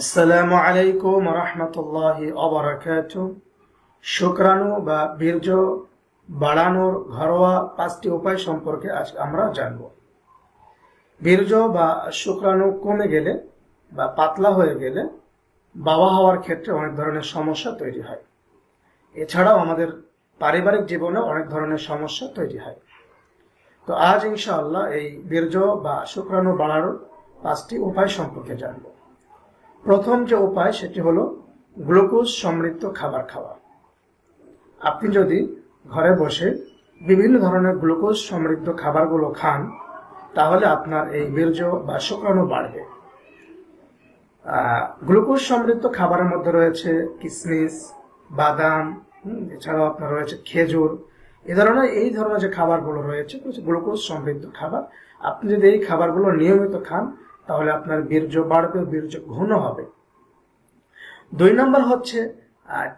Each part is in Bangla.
আসসালামু আলাইকুম রহমতুল্লাহ অবরাকাত শুক্রাণু বা বীর্য বাড়ানোর ঘরোয়া পাঁচটি উপায় সম্পর্কে আজ আমরা জানব। বীর্য বা শুক্রাণু কমে গেলে বা পাতলা হয়ে গেলে বাবা হওয়ার ক্ষেত্রে অনেক ধরনের সমস্যা তৈরি হয়। এছাড়াও আমাদের পারিবারিক জীবনে অনেক ধরনের সমস্যা তৈরি হয়। তো আজ ইনশাআল্লাহ এই বীর্য বা শুক্রাণু বাড়ানোর পাঁচটি উপায় সম্পর্কে জানব। প্রথম যে উপায় সেটি হলো গ্লুকোজ সমৃদ্ধ খাবার খাওয়া। আপনি যদি ঘরে বসে বিভিন্ন ধরনের গ্লুকোজ সমৃদ্ধ খাবারগুলো খান, তাহলে আপনার এই বীর্য বা শুক্রাণু বাড়বে। গ্লুকোজ সমৃদ্ধ খাবারের মধ্যে রয়েছে কিসমিস, বাদাম এছাড়াও আপনার রয়েছে খেজুর। এ ধরনের এই ধরনের যে খাবারগুলো রয়েছে, গ্লুকোজ সমৃদ্ধ খাবার, আপনি যদি এই খাবারগুলো নিয়মিত খান তাহলে আপনার বীর্য বাড়বে, বীর্য ঘন হবে। দুই নম্বর হচ্ছে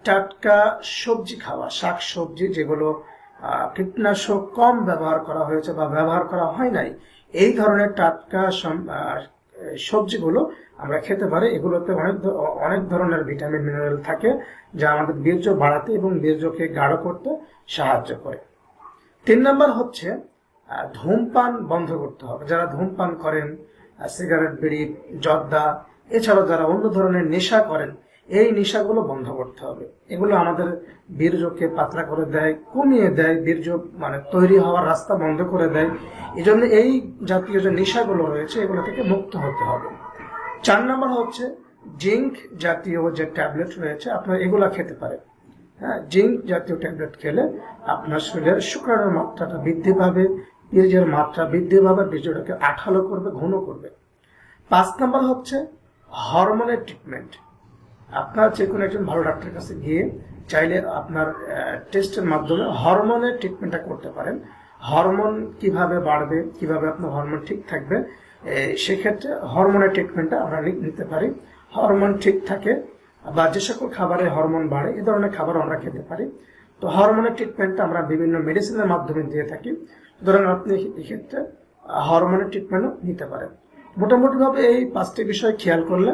টাটকা সবজি খাওয়া শাক সবজি যেগুলো কীটনাশক কম ব্যবহার করা হয়েছে বা ব্যবহার করা হয় নাই, এই ধরনের টাটকা সবজিগুলো আমরা খেতে পারি। এগুলোতে অনেক অনেক ধরনের ভিটামিন, মিনারেল থাকে, যা আমাদের বীর্য বাড়াতে এবং বীর্যকে গাঢ় করতে সাহায্য করে। তিন নম্বর হচ্ছে ধূমপান বন্ধ করতে হবে। যারা ধূমপান করেন সিগারেট, বিড়ি, জর্দা, এছাড়াও যারা অন্য ধরনের নেশা করেন, এই নেশাগুলো বন্ধ করতে হবে। এগুলো আমাদের বীর্যকে পাতলা করে দেয়, কমিয়ে দেয়। বীর্য মানে তৈরি হওয়ার রাস্তা বন্ধ করে দেয়। এই জন্য এই জাতীয় যে নেশাগুলো রয়েছে, এগুলো থেকে মুক্ত হতে হবে। চার নম্বর হচ্ছে জিঙ্ক জাতীয় যে ট্যাবলেট রয়েছে, আপনার এগুলো খেতে পারেন। হ্যাঁ জিঙ্ক জাতীয় ট্যাবলেট খেলে আপনার শরীরের শুক্রাণুর মাত্রাটা বৃদ্ধি পাবে বীর্যের মাত্রা বৃদ্ধি পাবে বীর্যটাকে আঠালো করবে, ঘন করবে। পাঁচ নাম্বার হচ্ছে হরমোনের ট্রিটমেন্ট আপনার যে কোনো একজন ভালো ডাক্তারের কাছে গিয়ে চাইলে আপনার টেস্টের মাধ্যমে হরমোনের ট্রিটমেন্টটা করতে পারেন। হরমোন কীভাবে বাড়বে, কীভাবে আপনার হরমোন ঠিক থাকবে সেক্ষেত্রে হরমোনের ট্রিটমেন্টটা আমরা নিতে পারি। হরমোন ঠিক থাকে বা যে সকল খাবারে হরমোন বাড়ে, এ ধরনের খাবার আমরা খেতে পারি। তো হরমোনের ট্রিটমেন্টটা আমরা বিভিন্ন মেডিসিনের মাধ্যমে দিয়ে থাকি। সুতরাং আপনি এক্ষেত্রে হরমোনের ট্রিটমেন্টও নিতে পারেন। মোটামুটিভাবে এই পাঁচটি বিষয় খেয়াল করলে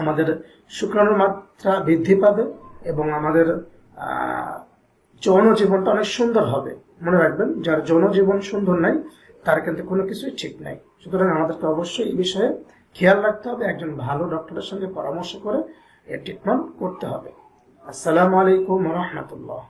আমাদের শুক্রাণুর মাত্রা বৃদ্ধি পাবে এবং আমাদের যৌন জীবনটা অনেক সুন্দর হবে। মনে রাখবেন, যার যৌন জীবন সুন্দর নাই, তার কিন্তু কোনো কিছুই ঠিক নাই। সুতরাং আমাদেরকে অবশ্যই এই বিষয়ে খেয়াল রাখতে হবে, একজন ভালো ডক্টরের সঙ্গে পরামর্শ করে এর ট্রিটমেন্ট করতে হবে। আসসালামু আলাইকুম রহমতুল্লাহ।